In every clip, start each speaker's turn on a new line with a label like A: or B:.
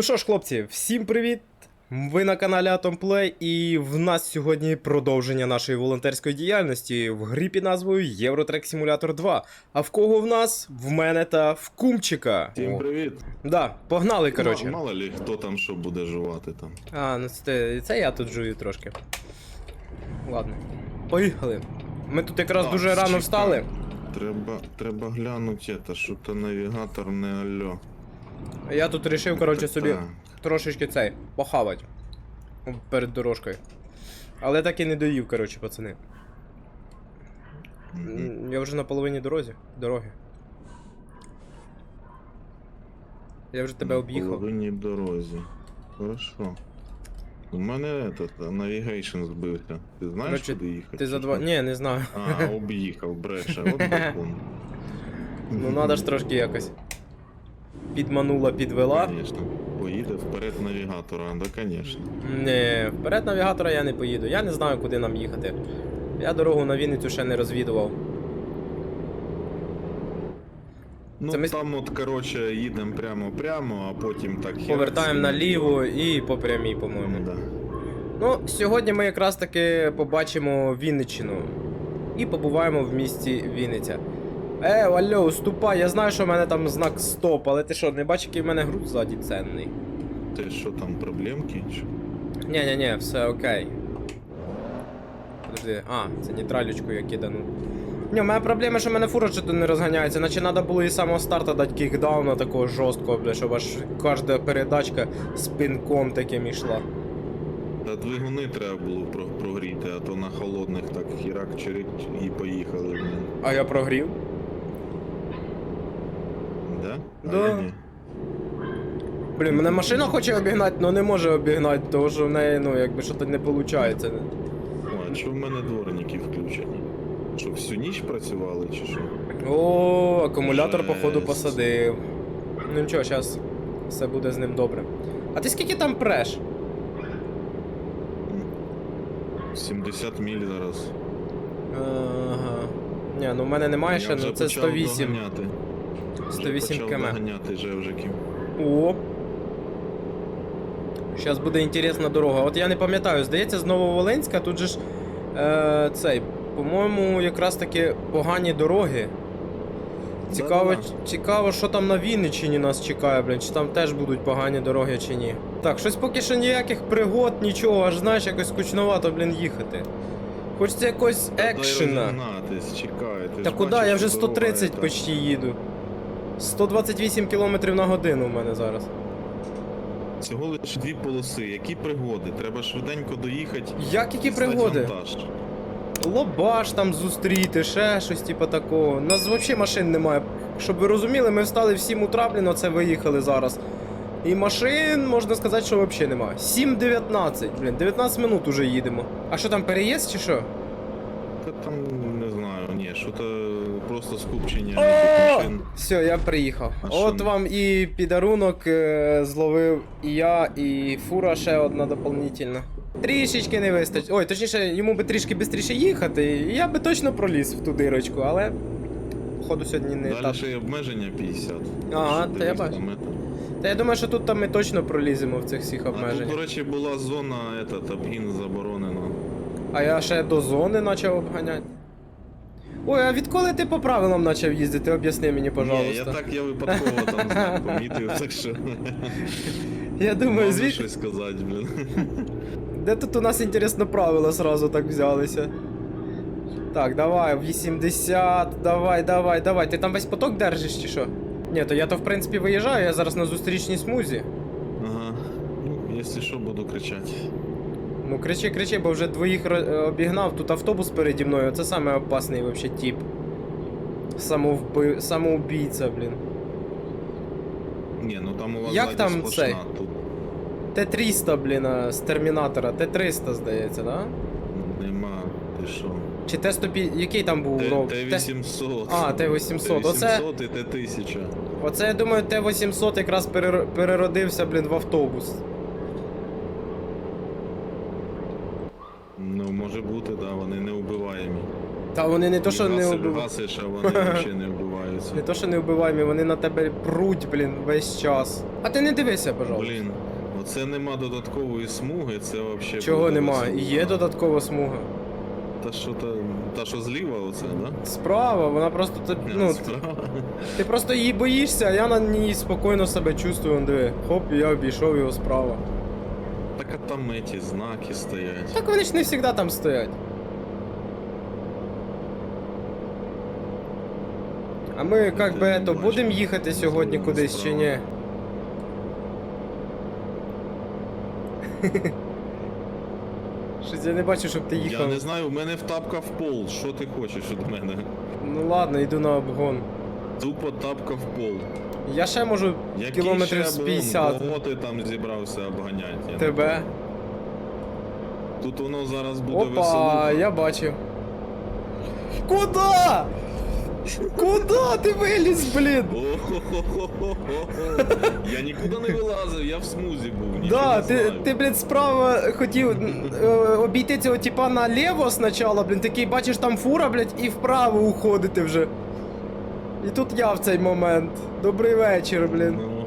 A: Ну що ж, хлопці, всім привіт! Ви на каналі Atom Play, і в нас сьогодні продовження нашої волонтерської діяльності в грі під назвою Eurotrack Simulator 2. А в кого в нас? В мене та в Кумчика.
B: Всім привіт.
A: Да, погнали, коротше.
B: Мало, мало лі хто там що буде жувати там.
A: А, ну це, це я тут жую трошки. Ладно. Поїхали. Ми тут якраз
B: Так,
A: дуже рано
B: чекай.
A: встали.
B: Треба, треба глянути, це, що то навігатор не алло.
A: Я тут вирішив, коротше, собі трошечки цей, похавать. Перед дорожкою. Але так і не доїв, коротше, пацани. Я вже на половині дорозі, дороги. Я вже тебе об'їхав.
B: На половині дорозі. Хорошо. У мене этот, navigation збився. Ти знаєш,
A: Коротше,
B: куди їхати?
A: Ти за два. Ні, не знаю.
B: А, об'їхав, бреше, от бекун.
A: Ну надо ж трошки якось. Підманула, підвела.
B: Конечно. Поїде вперед навігатора, да, конечно.
A: Не, вперед навігатора я не поїду. Я не знаю, куди нам їхати. Я дорогу на Вінницю ще не розвідував.
B: Ну
A: Це ми-
B: там от, короче, їдемо прямо-прямо, а потім так хер
A: Повертаємо наліво і по прямій, по-моєму.
B: Да.
A: Ну, сьогодні ми якраз таки побачимо Вінниччину. І побуваємо в місті Вінниця. Е, алло, уступай, я знаю, що в мене там знак стоп, але ти що, не бачиш, який в мене груз ззаді ценний?
B: Ти що там, проблемки?
A: Ні ні ні все окей. Подожди, а, це нейтралючку я кидану. Ні, у мене проблема, що в мене фура що не розганяється, наче треба було і самого старту дати кікдауна такого жорсткого, бля, щоб аж кожна передачка з пинком таким ішла.
B: Та двигуни треба було прогріти, а то на холодних так хірак чирить і поїхали.
A: А я прогрів?
B: Да?
A: Да.
B: А я ні.
A: Блін, мене машина хоче обігнати, але не може обігнати, тому що в неї, ну, якби що то не виходить.
B: О, а що в мене дворники включені? Що, всю ніч працювали чи що?
A: О, акумулятор, походу,
B: Жесть.
A: посадив. Ну нічого, зараз все буде з ним добре. А ти скільки там преш?
B: 70 міль зараз.
A: Ага. Ні, ну в мене немає ще,
B: Я вже
A: ну це
B: почав
A: 108.
B: доганяти. Вже
A: 108
B: почав
A: км.
B: доганяти жевжиків.
A: О. Зараз буде інтересна дорога. От я не пам'ятаю, здається, з Нововолинська тут же ж е, цей, по-моєму, якраз таки погані дороги. Цікаво, цікаво, що там на Вінниччині нас чекає, блін, чи там теж будуть погані дороги чи ні. Так, щось поки що ніяких пригод, нічого, аж знаєш, якось скучновато, блін, їхати. Хочеться якогось екшена. Та куди? Я вже 130 почти їду. 128 км на годину в мене зараз.
B: Всього лише дві полоси. Які пригоди? Треба швиденько доїхати.
A: Як які пригоди?
B: вантаж.
A: Лобаш там зустріти, ще щось типу такого. У нас взагалі машин немає. Щоб ви розуміли, ми встали в 7 утра, блін, оце виїхали зараз. І машин, можна сказати, що взагалі немає. 7.19, блін, 19 минут уже їдемо. А що там, переїзд чи що?
B: Та там не знаю, ні, що то просто скупчення
A: О!
B: машин.
A: Все, я приїхав.
B: А
A: От
B: що?
A: вам і підарунок е, зловив і я, і фура ще одна дополнительна. Трішечки не вистачить. Ой, точніше, йому би трішки швидше їхати, і я би точно проліз в ту дирочку, але. Походу сьогодні не
B: Далі
A: так.
B: ще й обмеження 50.
A: Ага,
B: Що
A: та я
B: 90
A: бачу.
B: метрів.
A: Та я думаю, що тут там ми точно проліземо в цих всіх
B: А тут,
A: обмеженнях.
B: до речі, була зона, этот, обгін заборонена.
A: А я ще до зони почав обганяти. Ой, а відколи ти по правилам почав їздити? Об'ясни мені,
B: Ні,
A: пожалуйста.
B: я так я випадково там знак помітив, так що.
A: Я думаю,
B: Мав
A: звідки.
B: щось сказати, блін.
A: Де тут у нас інтересно правила сразу так взялися? Так, давай, 80, давай, давай, давай. Ти там весь поток держиш чи що? Ні, то я то в принципі виїжджаю, я зараз на зустрічній смузі.
B: Ага. Ну, якщо що, буду кричати.
A: Ну кричи, кричи, бо вже двоїх е, обігнав, тут автобус переді мною, це саме опасний вообще тип. Самовби... Самоубійця, блін.
B: Ні, ну там у вас
A: Як там
B: сплошна,
A: цей?
B: Тут
A: Т-300, блін, а, з термінатора. Т-300, здається, да?
B: нема, ти що.
A: Чи Т-150, який там був?
B: Т- Т-800.
A: А, Т-800. Оце-
B: Т-800 і Т-1000.
A: Оце я думаю, Т-800 якраз перер- переродився, блін, в автобус.
B: Ну, може бути, да, вони не вбиваємі.
A: Та вони не то, що не убив...
B: гасиш, а вони взагалі не вбиваються.
A: Не то, що не вбиваємо, вони на тебе пруть, блін, весь час. А ти не дивися, пожалуйста.
B: Блін, оце нема додаткової смуги, це взагалі.
A: Чого нема? Є додаткова смуга.
B: Та що та, та що зліва оце, да?
A: Справа, вона просто ну, ти,
B: Справа.
A: ти просто її боїшся, а я на ній спокійно себе чувствую. Диви. Хоп, і я обійшов його справа.
B: Так а там эти знаки стоять.
A: Так вони ж не завжди там стоять. А ми, як би,
B: не
A: то будемо їхати сьогодні кудись чи ні? Щось я не бачу, щоб ти їхав.
B: Я не знаю, у мене втапка в пол. Що ти хочеш від мене?
A: Ну ладно, йду на обгон.
B: Тупо тапка в пол.
A: Я ще можу
B: Який
A: кілометрів
B: ще
A: з
B: облом?
A: 50.
B: Кого ти там зібрався обганяти? Я
A: тебе.
B: Тут воно зараз буде
A: Опа,
B: весело.
A: я бачив. Куда? Куда ти виліз, блін?
B: Я нікуди не вилазив, я в смузі був. нічого
A: Да,
B: не
A: ти,
B: знаю.
A: ти, блін, справа хотів е, обійти цього типа наліво спочатку, блін, такий бачиш там фура, блядь, і вправо уходити вже. І тут я в цей момент. Добрий вечір, блін.
B: Ну,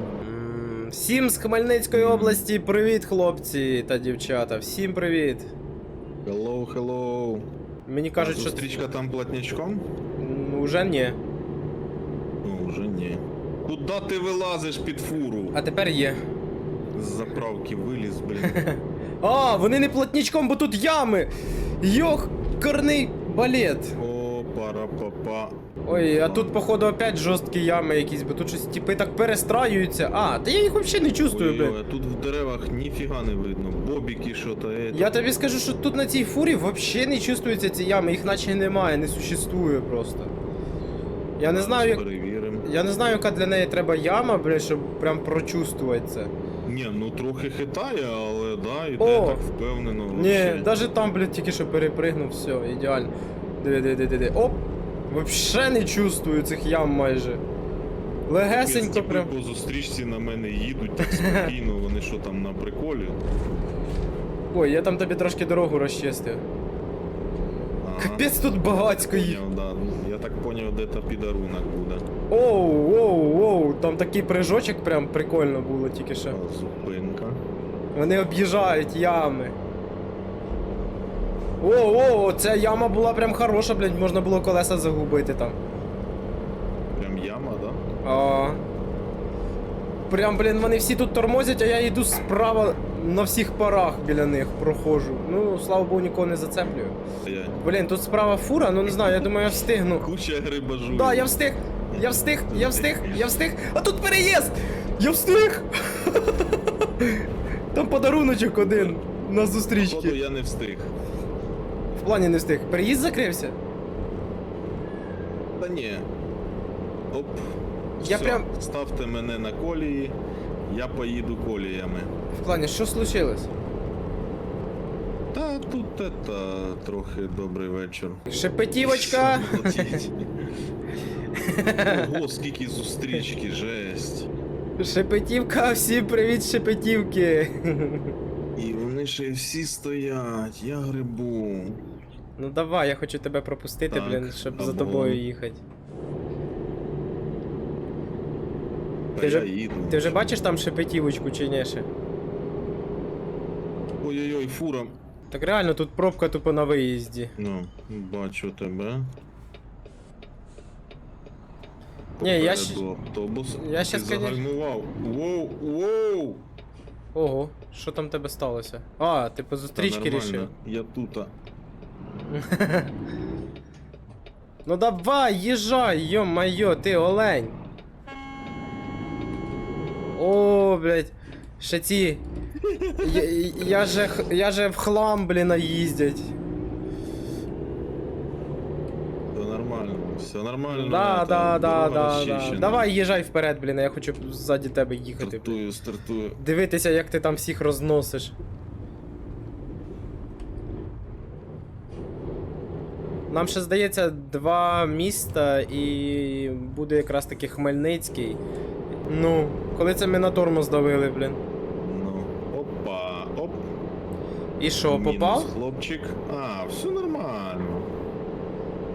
A: Всім з Хмельницької області привіт, хлопці та дівчата. Всім привіт.
B: hello, hello.
A: Мені кажуть, що
B: Зустрічка там платнячком?
A: Уже ні.
B: Ну, вже ні. Куда ти вилазиш під фуру?
A: А тепер є.
B: З заправки виліз, блін.
A: А, вони не плотничком, бо тут ями. Йох, корний балет.
B: О, пара папа.
A: Ой, а тут, походу, опять жорсткі ями якісь, бо тут щось типи так перестраюються. А, та я їх взагалі не чувствую, блін.
B: тут в деревах ніфіга не видно. Бобіки, що то е.
A: Я тобі скажу, що тут на цій фурі взагалі не чувствуються ці ями, їх наче немає, не существує просто. Я не знаю, як.
B: Перевіримо.
A: Я не знаю, яка для неї треба яма, блядь, щоб прям прочувствувати це.
B: Ні, ну трохи хитає, але да, іде
A: О!
B: так впевнено.
A: Ні,
B: вообще.
A: навіть там, блядь, тільки що перепригнув, все, ідеально. Диви, диви, диви, диви. Оп! Вообще не чувствую цих ям майже. Легесенько
B: Типи
A: прям.
B: по зустрічці на мене їдуть так спокійно, вони що там на приколі.
A: Ой, я там тобі трошки дорогу розчистив. Капець тут багацько їх.
B: Да. Ну, Я так поняв, де то підарунок буде.
A: Оу, оу, оу, там такий прыжочок прям прикольно було тільки що.
B: Зупинка.
A: Вони об'їжджають ями. Оу, оу, ця яма була прям хороша, блядь, можна було колеса загубити там.
B: Прям яма, да?
A: А. Прям, блін, вони всі тут тормозять, а я йду справа на всіх парах біля них проходжу. Ну, слава Богу, нікого не зацеплюю. Блін, тут справа фура, ну не знаю, я думаю, я встигну.
B: Куча грибажу.
A: Да, я встиг! Я встиг, я встиг, я встиг! А тут переїзд! Я встиг! Там подаруночок один на
B: Походу
A: зустрічці.
B: я не встиг.
A: В плані не встиг. Переїзд закрився?
B: Та ні. Оп.
A: Я
B: Все,
A: прям-
B: Ставте мене на колії, я поїду коліями.
A: В плані, що случилось?
B: Та тут это, трохи добрий вечір.
A: Шепетівочка!
B: Ого, скільки зустрічки, жесть.
A: Шепетівка, всім привіт, шепетівки!
B: І вони ще всі стоять, я грибу.
A: Ну давай, я хочу тебе пропустити,
B: Так,
A: блін, щоб за тобою їхати.
B: Та
A: Ти
B: я
A: вже-
B: їду.
A: Ти вже бачиш там шепетівочку чи ні ще?
B: Ой-ой-ой, фура.
A: Так реально тут пробка тупо на виїзді.
B: Ну, бачу тебе.
A: Ні, я
B: Попереду автобус.
A: я
B: Ти
A: щас, конечно-
B: загальмував. Воу, воу!
A: Ого, що там тебе сталося? А, ти по
B: Та
A: зустрічки
B: нормально,
A: рішив.
B: Я тут.
A: Ну давай, їжджай, йо-майо, ти олень. О, блядь. Ще ці. Я, я, же, я же в хлам, блін, наїздять.
B: Все нормально, все нормально.
A: Да, да, да, да, да. Давай їжджай вперед, блін, я хочу ззаді тебе їхати.
B: Стартую, стартую.
A: Дивитися, як ти там всіх розносиш. Нам ще здається два міста і буде якраз таки Хмельницький. Ну, коли це ми на тормоз давили, блін.
B: Ну, опа, оп.
A: І що,
B: Мінус
A: попав?
B: хлопчик. А, все нормально.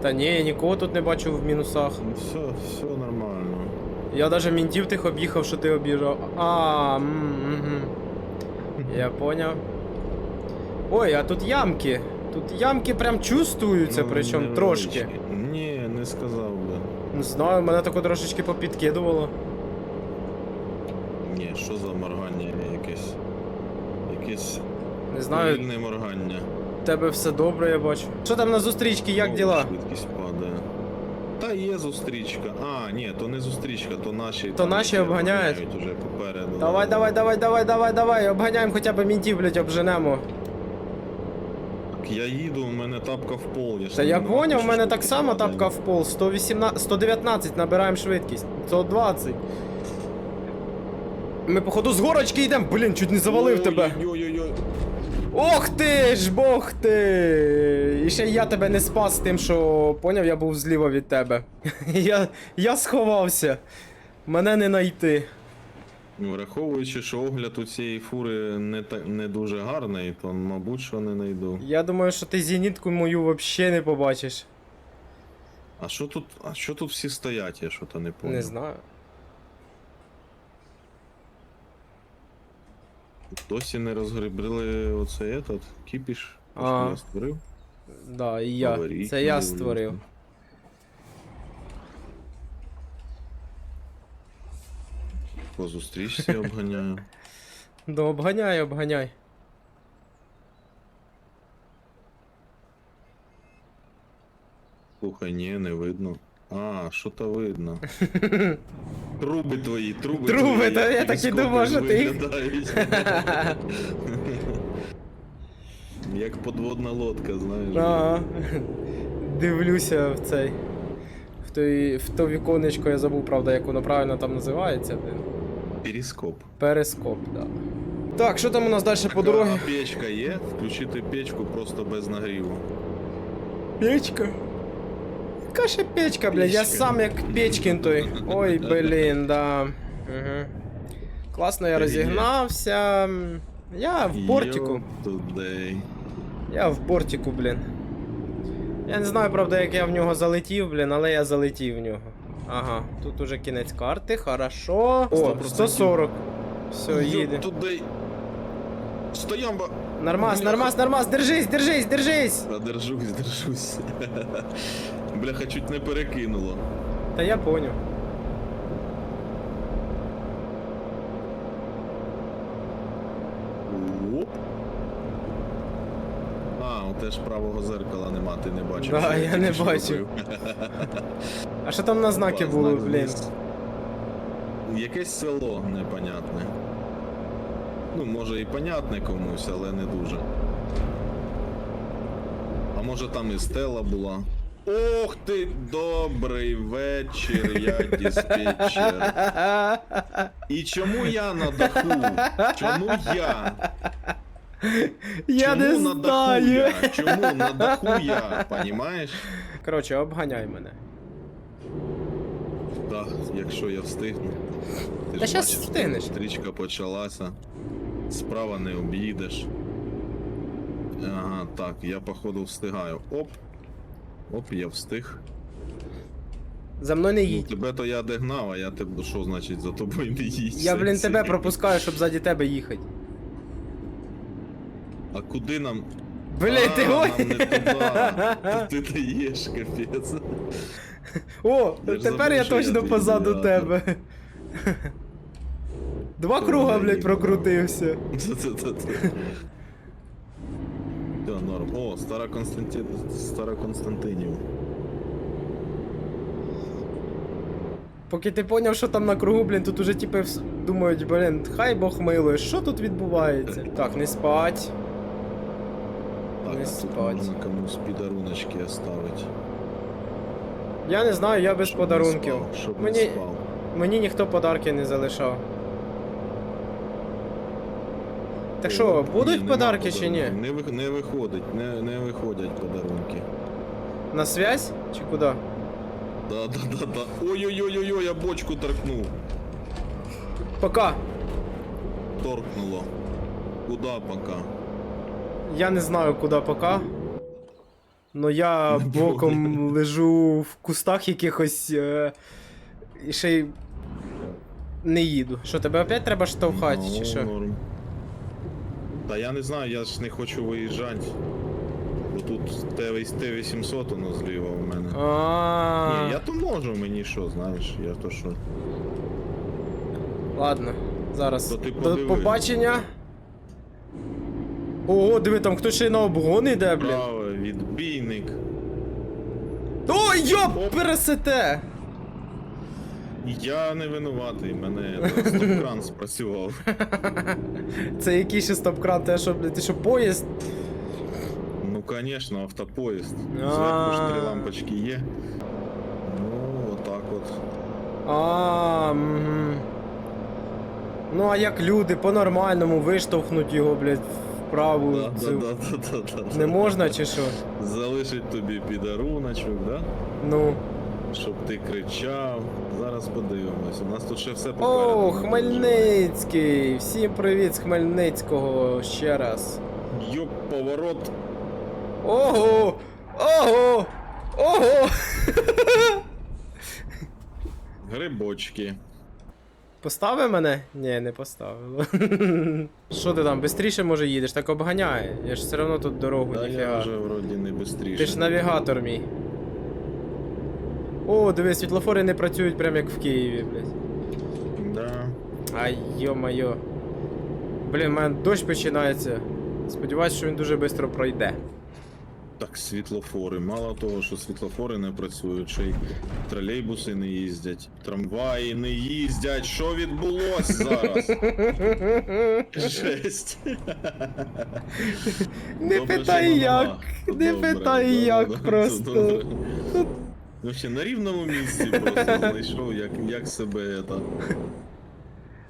A: Та ні, я нікого тут не бачу в мінусах.
B: Ну, Все, все нормально.
A: Я даже мінтів тих об'їхав, що ти об'їжджав. А, м, мгм. Я поняв. Ой, а тут ямки. Тут ямки прям чувствуються,
B: Ну,
A: причому
B: невеличкі.
A: трошки.
B: Ні, не сказав би.
A: Не знаю, мене тако трошечки попідкидувало.
B: Ні, що за моргання якесь? Якесь
A: Не знаю,
B: вільне моргання.
A: в тебе все добре, я бачу. Що там на зустрічці, як
B: О,
A: діла?
B: Швидкість падає. Та є зустрічка. А, ні, то не зустрічка, то наші.
A: То
B: там,
A: наші обганяють?
B: обганяють Уже попереду.
A: Давай, давай, давай, давай, давай, давай, обганяємо хоча б мінтів, блядь, обженемо.
B: Так Я їду, у мене тапка в пол. Я ж
A: Та
B: не
A: я
B: знаю,
A: поняв, у
B: що
A: мене
B: ж
A: так само
B: падає.
A: тапка в пол. 118, 119 набираємо швидкість. 120. Ми походу з горочки йдемо. Блін, чуть не завалив тебе.
B: Ой-ой-ой.
A: Ох ти ж, бог ти! І ще я тебе не спас тим, що поняв, я був зліва від тебе. я, я сховався. Мене не знайти.
B: Ну, Враховуючи, що огляд у цієї фури не, та, не дуже гарний, то мабуть, що не знайду.
A: Я думаю, що ти зенітку мою взагалі не побачиш.
B: А що тут, а що тут всі стоять, я що-то не понял.
A: Не знаю.
B: Досі не розгребли оцей этот кіпіш,
A: А.
B: що я створив.
A: Да, і я.
B: Аварійки
A: Це я створив.
B: По зустрічці обганяю.
A: Да, обганяй, обганяй.
B: Слухай, ні, не видно. А, що то видно. Труби твої, труби
A: Труби,
B: твої,
A: та я
B: як
A: так і думав, що ти їх-
B: виглядають. Як подводна лодка, знаєш.
A: Ага. Дивлюся в цей. В той, в то віконечко я забув, правда, як воно правильно там називається. блін.
B: Перископ.
A: Перископ, да. Так, що там у нас далі по дорозі?
B: А печка є? Включити печку просто без нагріву.
A: Печка. Яка ще печка, блядь, я
B: Печка.
A: сам як печкін той. Ой, блін, да. Угу. Класно я розігнався. Я в бортику.
B: Тудей.
A: Я в бортику, блін. Я не знаю, правда, як я в нього залетів, блін, але я залетів в нього. Ага, тут уже кінець карти, хорошо. О, 140. Все, їде.
B: Тудей. Стоямба!
A: Нормас, нормас, нормас, держись, держись, держись!
B: Та держусь, держусь. Бляха, чуть не перекинуло.
A: Та я поняв.
B: Оп. А, у теж правого зеркала нема, ти не бачиш.
A: Да,
B: що
A: я
B: тільки
A: не
B: що
A: бачив.
B: робив.
A: А що там на знаки
B: знак
A: блін?
B: Якесь село непонятне. Ну, може і понятне комусь, але не дуже. А може там і стела була. Ох ти, добрий вечір, я диспетчер. І чому я на даху? Чому я?
A: Я
B: Чому
A: не
B: на даху
A: знаю.
B: я? Чому на даху я? Понімаєш?
A: Коротше, обганяй мене.
B: Так, якщо я встигну. Ти
A: Та
B: ж
A: щас
B: бачиш,
A: встигнеш.
B: Стрічка почалася. Справа не об'їдеш. Ага, так, я походу встигаю. Оп. Оп, я встиг.
A: За мною не
B: Ну,
A: їдь.
B: тебе то я догнав, а я тебе що значить за тобою не їдь.
A: Я, блін, тебе пропускаю, щоб ззаді тебе їхати.
B: А куди нам.
A: Блін,
B: а,
A: ти ой.
B: нам не туди. Ти даєш, капець.
A: О,
B: Я
A: тепер я
B: забув,
A: точно
B: я
A: позаду тебе. Два круга, блядь, прокрутився.
B: Да, норм. О, стара Константи... Стара Константинів.
A: Поки ти поняв, що там на кругу, блін, тут уже типи вс- думають, блін, хай Бог милує, що тут відбувається? Так, не спать.
B: Так,
A: Не
B: а тут
A: спать.
B: можна комусь підаруночки оставити.
A: Я не знаю, я без
B: Щоб не
A: подарунків.
B: спав, Щоб
A: Мені-
B: не спав.
A: Мені ніхто подарки не залишав. Так що, будуть подарки чи ні?
B: Не, ви- не виходить, не, не виходять подарунки.
A: На связь? Чи куди?
B: Да, да, да, да. Ой-ой-ой-ой, я бочку торкнув.
A: Пока.
B: Торкнуло. Куда пока?
A: Я не знаю, куди пока. Ну я боком лежу в кустах якихось. Е... І ще й. Не їду. Що, тебе опять треба штовхати, чи
B: Ну,
A: що?
B: норм. Та я не знаю, я ж не хочу виїжджати. Бо тут Т-800 воно зліва у мене.
A: А.
B: Ні, я то можу, мені що, знаєш, я то що.
A: Ладно, зараз.
B: То ти
A: До
B: подиви.
A: побачення. Ого, диви, там хтось ще й на обгон йде, блін.
B: Праве, відбійник.
A: Ой, йоп,
B: Оп.
A: пересете!
B: Я не винуватий, мене стоп-кран спрацював.
A: Це який ще стоп-кран, те що, блядь, ти що поїзд?
B: Ну, конечно, автопоїзд. Зверху ж три лампочки є. Ну, отак от.
A: А. Ну а як люди по-нормальному виштовхнуть його, блядь, вправу.
B: Да, да,
A: цю-
B: да, да, да, да.
A: Не можна чи що?
B: Залишить тобі підаруночок, да?
A: Ну.
B: Щоб ти кричав. Зараз подивимось. У нас тут ще все попереду.
A: О, Хмельницький! Всім привіт з Хмельницького ще раз.
B: Йоп, поворот.
A: Ого! Ого! Ого!
B: Грибочки.
A: Поставив мене? Ні, не поставило. Що ти там, бистріше може їдеш, так обганяє. Я ж все одно тут дорогу
B: Та я вже вроді не бистріше.
A: Ти ж навігатор мій. О, диви, світлофори не працюють прям як в Києві, блядь.
B: Да.
A: Ай, йо-моє. Блін, у мене дощ починається. Сподіваюсь, що він дуже швидко пройде.
B: Так, світлофори. Мало того, що світлофори не працюють, ще й тролейбуси не їздять, трамваї не їздять. Що відбулось зараз? Жесть.
A: Не
B: Добре,
A: питай як,
B: нема.
A: не
B: Добре,
A: питай
B: да,
A: як просто.
B: добре. Ну ще на рівному місці просто знайшов, як, як себе это.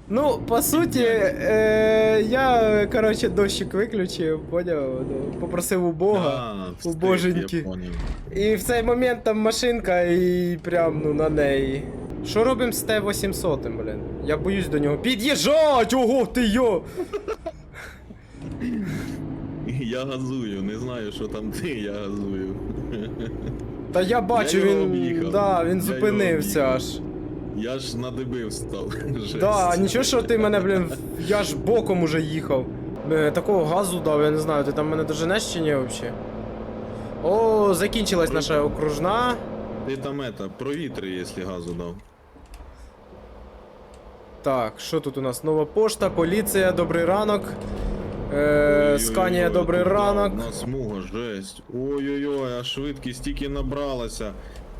A: Ну, по суті, е, я, коротше, дощик виключив, поняв? Ну, попросив у Бога.
B: А,
A: у
B: встиг,
A: боженьки.
B: поняв.
A: І в цей момент там машинка і прям ну на неї. Що робимо з Т-800, блін? Я боюсь до нього. Під'їжджать! Ого, ти йо!
B: Я газую, не знаю, що там ти, я газую.
A: Та я бачу,
B: Я
A: він.
B: об'їхав.
A: Да, він
B: Я
A: зупинився аж.
B: Я ж на деби встав. Жесть.
A: Да, нічого, що ти мене, блін, я ж боком уже їхав. Е, Такого газу дав, я не знаю, ти там мене доженеш чи ні взагалі? О, закінчилась наша окружна.
B: Ти там это, провітри, якщо газу дав.
A: Так, що тут у нас? Нова пошта, поліція, добрий ранок. Е, Сканія, добрий ранок.
B: одна смуга, жесть. Ой-ой-ой, а швидкість тільки набралася.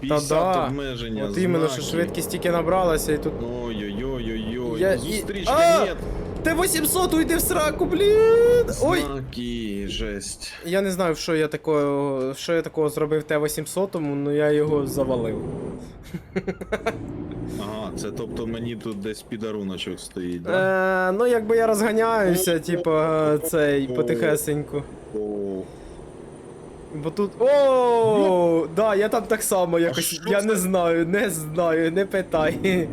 A: Та
B: 50
A: да.
B: обмеження.
A: От іменно, що швидкість тільки набралася і тут.
B: Ой-ой-ой-ой-ой.
A: Я і- А!
B: нет.
A: Т-800, уйди в сраку, блін! Ой!
B: Знаки, жесть.
A: Я не знаю, що я такого, що я такого зробив Т-800, але я його завалив.
B: Ага, це тобто мені тут десь підаруночок стоїть, да?
A: Е, ну, якби я розганяюся, типа, цей, потихесеньку.
B: О,
A: Бо тут. О, да, я там так само якось. Я не знаю, не знаю, не питай.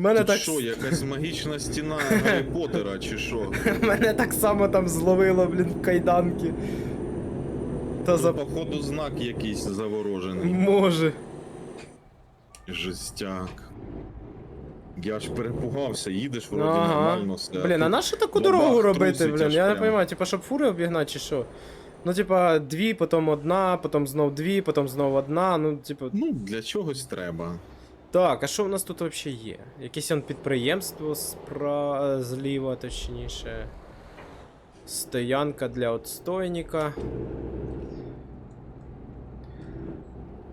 A: Мене так,
B: що, якась магічна стіна Гаррі Поттера, чи що?
A: мене так само там зловило, блін, в кайданки. Та за.
B: Походу, знак якийсь заворожений.
A: Може.
B: Жестяк. Я ж перепугався, їдеш вроді
A: Ага.
B: нормально все.
A: Блін, а на що таку
B: бабах,
A: дорогу робити,
B: трусить
A: блін?
B: аж
A: Я не
B: прям.
A: розумію, типа, щоб фури обігнати чи що? Ну, типа, дві, потім одна, потім знов дві, потім знов одна, ну, типу.
B: Ну, для чогось треба.
A: Так, а що в нас тут взагалі є? Якесь он підприємство спра... зліва, точніше. Стоянка для отстойника.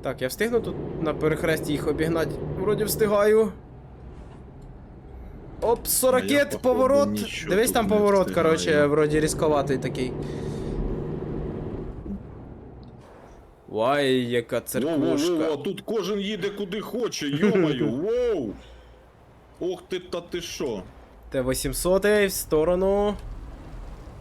A: Так, я встигну тут на перехресті їх обігнати. Вроді встигаю. Оп,
B: А
A: 40
B: походу,
A: поворот. Дивись там поворот, короче, вроді різковатий такий. Вай, яка церквушка.
B: Во-во-во, тут кожен їде куди хоче, йомаю, воу! Ох ти та ти що?
A: Т-800 в сторону.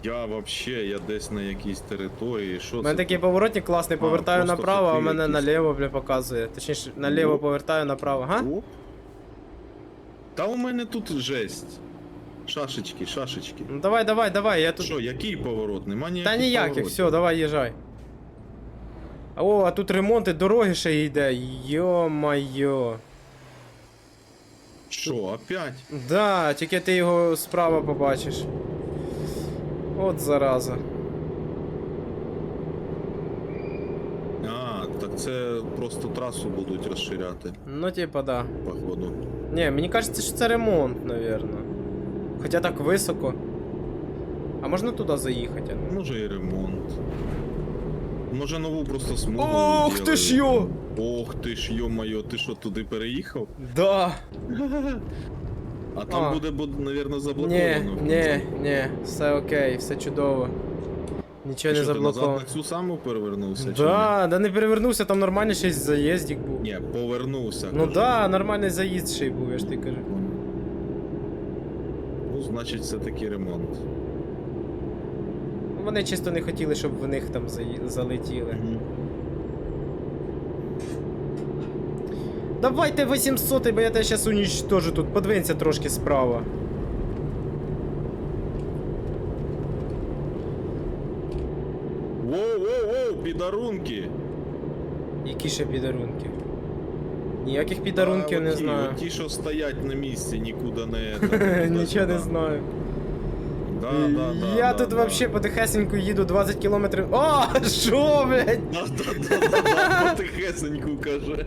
B: Я вообще, я десь на якійсь території, що
A: У
B: це?
A: мене такий поворотник класний, повертаю
B: просто
A: направо, а
B: хотів
A: мене
B: якийсь.
A: наліво, бля, показує. Точніше, наліво
B: Ну.
A: повертаю направо, га?
B: Оп. Та у мене тут жесть. Шашечки, шашечки.
A: Ну давай, давай, давай, я тут.
B: Що, який поворот? Нема ніяких
A: Та ніяких,
B: поворотів.
A: все, давай їжджай. О, а тут ремонт і дороги ще йде. Йо-майо.
B: Що, опять?
A: Да, тільки ти його справа побачиш. От зараза.
B: А, так це просто трасу будуть розширяти,
A: Ну, типа, да.
B: походу.
A: Не, мені кажеться, що це ремонт, навірно. Хоча так високо. А можна туди заїхати?
B: Може і ремонт. Може нову просто смугу.
A: Ох ти ж йо!
B: Ох ти ж йо-моє, ти що туди переїхав?
A: Да!
B: А там
A: А.
B: буде, буде, навірно,
A: Ні,
B: заблоковано.
A: ні, ні, все окей, все чудово. Нічого не
B: ти назад
A: заблоковано.
B: на цю саму перевернувся? чи
A: Да, да не перевернувся, там нормальний ще заїздик був.
B: ні? Ні, повернувся.
A: Ну
B: кажу.
A: да, нормальний заїзд ще й був, я ж ти кажу.
B: Ну, значить, це таки ремонт.
A: Вони чисто не хотіли, щоб в них там залетіли. Давайте 800, бо я тебе зараз унічтожу тут. Подвинься трошки справа.
B: Воу-воу-воу, підарунки!
A: Які ще підарунки? Ніяких підарунків
B: А,
A: не
B: оті-
A: знаю.
B: Ті, що стоять на місці, нікуди не.
A: Нічого не знаю.
B: Да, да, да,
A: я
B: да,
A: тут
B: да.
A: вообще потихесеньку їду 20 кілометрів. О, що, блядь?
B: Да, да, да, потихесеньку каже.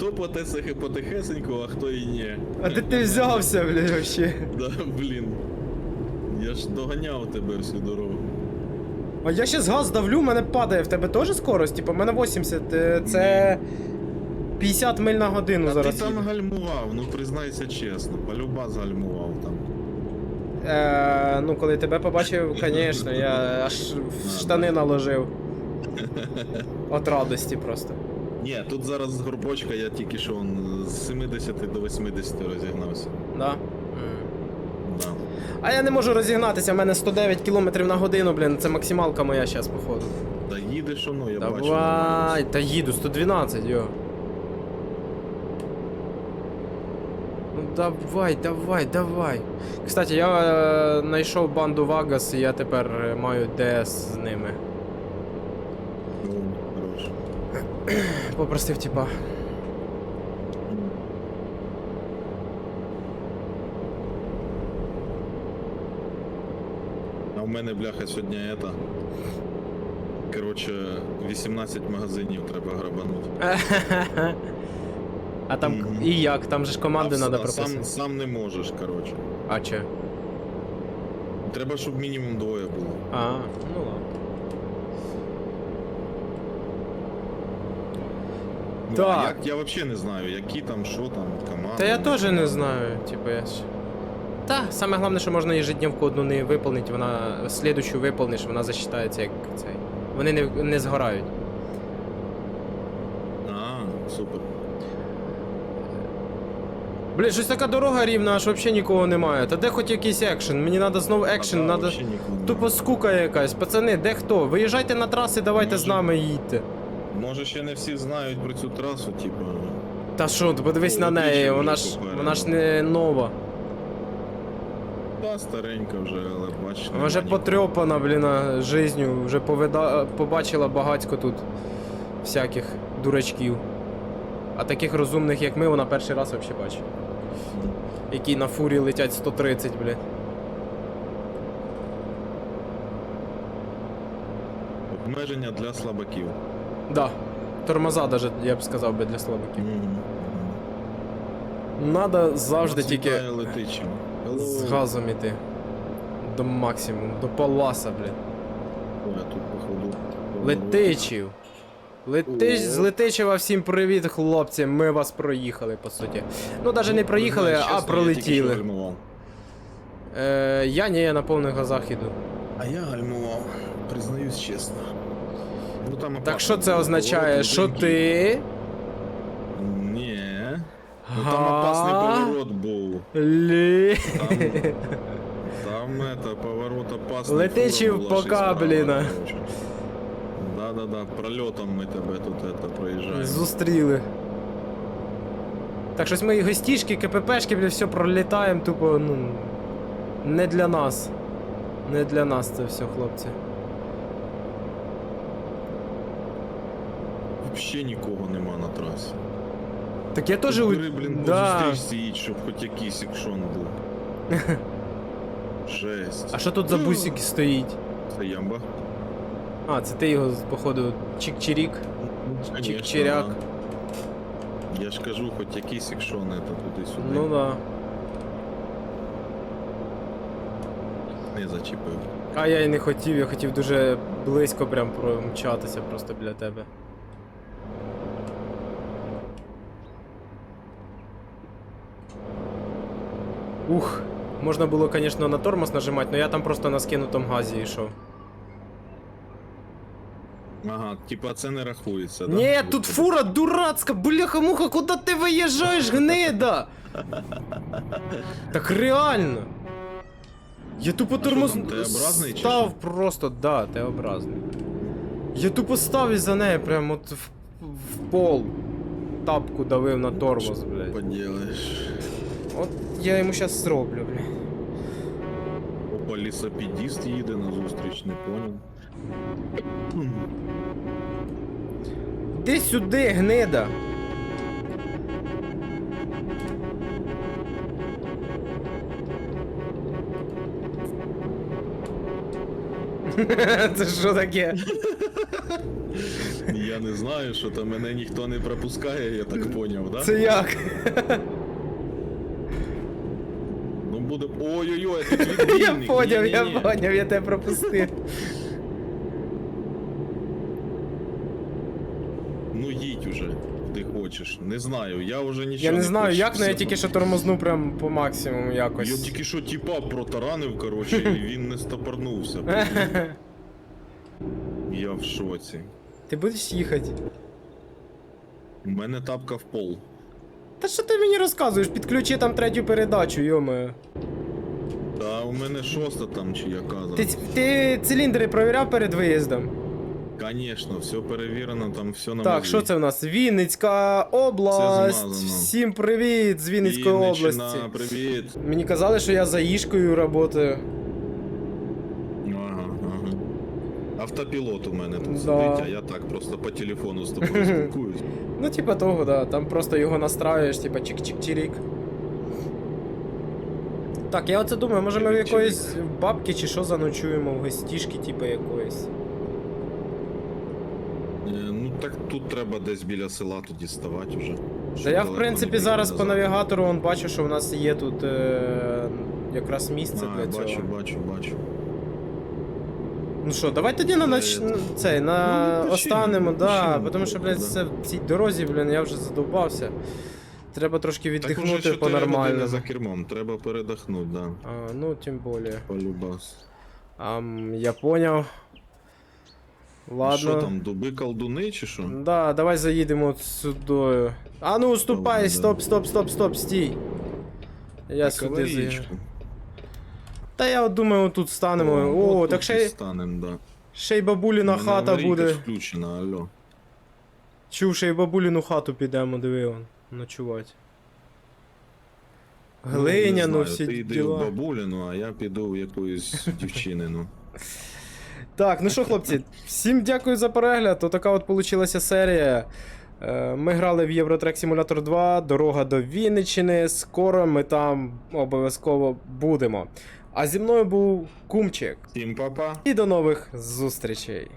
B: То потесехи потихесеньку, а хто і ні.
A: А де ти взявся, блядь, вообще?
B: Да, блін. Я ж доганяв тебе всю дорогу.
A: А я щас газ давлю, в мене падає. В тебе теж скорость? Типа, в мене 80, е, це 50 миль на годину
B: А ти
A: зараз.
B: там
A: їду.
B: гальмував, ну признайся чесно, полюба згальмував там.
A: Е, ну, коли тебе побачив, звісно, я аж в штани наложив. От радості просто.
B: Ні, тут зараз горбочка я тільки що он, з 70 до 80 розігнався.
A: Да?
B: Да.
A: А я не можу розігнатися, в мене 109 км на годину, блін, це максималка моя зараз, походу.
B: Та їдеш воно, я бачу.
A: Давай, та їду, 112, йо. Давай, давай, давай. Кстати, я е, знайшов банду Вагас, і я тепер е, маю ДС з ними.
B: Ну, хорош.
A: Типа.
B: А в мене, бляха, сьогодні ета. Коротше, 18 магазинів треба грабанути.
A: А там
B: Мгм.
A: і як? Там же ж команди треба
B: а
A: прописати.
B: сам, сам не можеш, коротше.
A: А че?
B: Треба, щоб мінімум двоє було.
A: А, ну ладно.
B: Ну,
A: Так.
B: а Як, я взагалі не знаю, які там, що там, команда.
A: Та я теж не знаю, типу я ж. Та, саме головне, що можна ежедневку одну не виповнити, вона слідучу виповниш, вона засчитається як цей. Вони не, не згорають.
B: А, супер.
A: Блін, щось така дорога рівна, аж взагалі нікого немає. Та де хоч якийсь екшен? Мені треба знову екшен, треба. Тупо скука якась. Пацани, де хто? Виїжджайте на траси, давайте з нами їдьте.
B: Може ще не всі знають про цю трасу, типу.
A: Та що, ти подивись
B: О,
A: на неї, вона ж, вона ж не нова.
B: Та старенька вже, але бачиш.
A: Вона вже потрьопана, блін, жизнью, вже повида... побачила багатько тут всяких дурачків. А таких розумних, як ми, вона перший раз взагалі бачить. Які на фурі летять 130, блін.
B: Обмеження для слабаків.
A: Да. Тормоза даже, я б сказав би, для слабаків. Надо завжди тільки
B: летичим.
A: з газом іти. До максимуму, до паласа.
B: Ой, а тут походу.
A: Летичів. Летич, з Летичева всім привіт, хлопці. Ми вас проїхали, по суті. Ну, навіть не проїхали, а
B: я тільки що
A: пролетіли.
B: гальмував.
A: Е, я ні, я на повних газах іду.
B: А я гальмував, признаюсь чесно. Ну, там
A: Так що це
B: було.
A: означає,
B: Поворот
A: що ти.
B: Ні. Ну там опасний поворот був.
A: Лі.
B: Там, там это, поворот опасний.
A: Летичів
B: фура
A: пока,
B: справа,
A: блін.
B: Короче. Да-да-да, прольотом ми тебе тут это проїжджаємо.
A: Зустріли. Так щось ми і гостішки, КППшки, блін, все пролітаємо, тупо, ну. Не для нас. Не для нас це все, хлопці.
B: Взагалі нікого нема на трасі.
A: Так я теж.
B: Бери, блін,
A: да.
B: зустрічці їдь, щоб хоч якийсь екшон був. Жесть.
A: А що тут за бусик стоїть?
B: Це ямба?
A: А, це ти його, походу, чик-чирік. Чик-чиряк.
B: да. Я ж кажу, хоч якийсь екшон, это туди-сюди.
A: Ну да.
B: Не зачепив.
A: А я й не хотів, я хотів дуже близько прям промчатися просто біля тебе. Ух, можна було, звісно, на тормоз нажимати, але я там просто на скинутому газі йшов.
B: Ага, типа це не рахується, да?
A: Ні, тут фура дурацька, бляха-муха, куди ти виїжджаєш, гнида? Так реально. Я тупо тормоз
B: там, Т-образний чи
A: став просто, да, Т-образний. Я тупо став із-за неї, прям от в, в пол. Тапку давив на тормоз, блядь.
B: Поділаєш.
A: От я йому щас зроблю, блядь.
B: Опа, лісопедіст їде на зустріч, не понял.
A: Іди сюди, гнида. Це що таке?
B: Я не знаю, що там мене ніхто не пропускає, я так поняв, да?
A: Це як?
B: Ну буде. Ой-ой-ой,
A: Я поняв, я поняв, я тебе пропустив.
B: Ну їдь уже, ти хочеш. Не знаю, я вже нічого
A: Я не знаю,
B: хочу,
A: як, але я тільки що тормозну прям по максимуму якось.
B: Я тільки що типа протаранив, коротше, і він не стопорнувся. Я в шоці.
A: Ти будеш їхати?
B: У мене тапка в пол.
A: Та що ти мені розказуєш? Підключи там третю передачу, йоме.
B: Та у мене шоста там чи яка.
A: Ти, ти циліндри провіряв перед виїздом?
B: Конечно, все перевірено, там все на
A: Так,
B: мозі.
A: що це в нас? Вінницька область.
B: змазано.
A: Всім привіт з Вінницької
B: Вінниччина,
A: області.
B: привіт.
A: Мені казали, що я за Ішкою працюю.
B: Ага, ага. Автопілот у мене тут
A: Да.
B: сидить, а я так просто по телефону з тобою спілкуюсь.
A: Ну, типа того, да. Там просто його настраюєш, типа чик-чик-чирік. Так, я оце думаю, може ми в
B: Чирік-чирік.
A: якоїсь бабки чи що заночуємо в гостішки, типа якоїсь.
B: Е, Ну так тут треба десь біля села тоді ставати вже.
A: Та я, в принципі, зараз по навігатору он бачу, що в нас є тут е- якраз місце
B: А,
A: для
B: бачу,
A: цього.
B: бачу, бачу. бачу.
A: Ну що, давай тоді на, нач... Цей, на
B: ну, відпочинемо,
A: останемо, да,
B: відпочинемо
A: тому що, блядь,
B: да.
A: це в цій дорозі, блін, я вже задовбався. Треба трошки віддихнути
B: 4 години
A: по-нормальному.
B: за кермом, треба передохнути, да.
A: А, ну, тим более.
B: Полюбас.
A: Ам, я поняв. Ладно.
B: Що там, дуби колдуни чи що?
A: Да, давай заїдемо сюди. А ну, уступай, стоп, стоп, стоп, стоп, стій. Я
B: Так,
A: сюди заїду. Та я от думаю, тут станемо. О,
B: от
A: так ще, й-
B: станем, да.
A: ще й бабуліна
B: мене
A: хата буде.
B: включена, алло.
A: Чув, ще й бабуліну хату підемо, диви он, ночувати. Ну
B: не знаю,
A: всі
B: Ти йди в бабуліну, а я піду в якоїсь дівчинину.
A: Так, ну що, хлопці, всім дякую за перегляд. Отака от получилася серія. Е, Ми грали в Євротрек Simulator 2, дорога до Вінниччини. Скоро ми там обов'язково будемо. А зі мною був Кумчик.
B: Всім па-па.
A: І до нових зустрічей.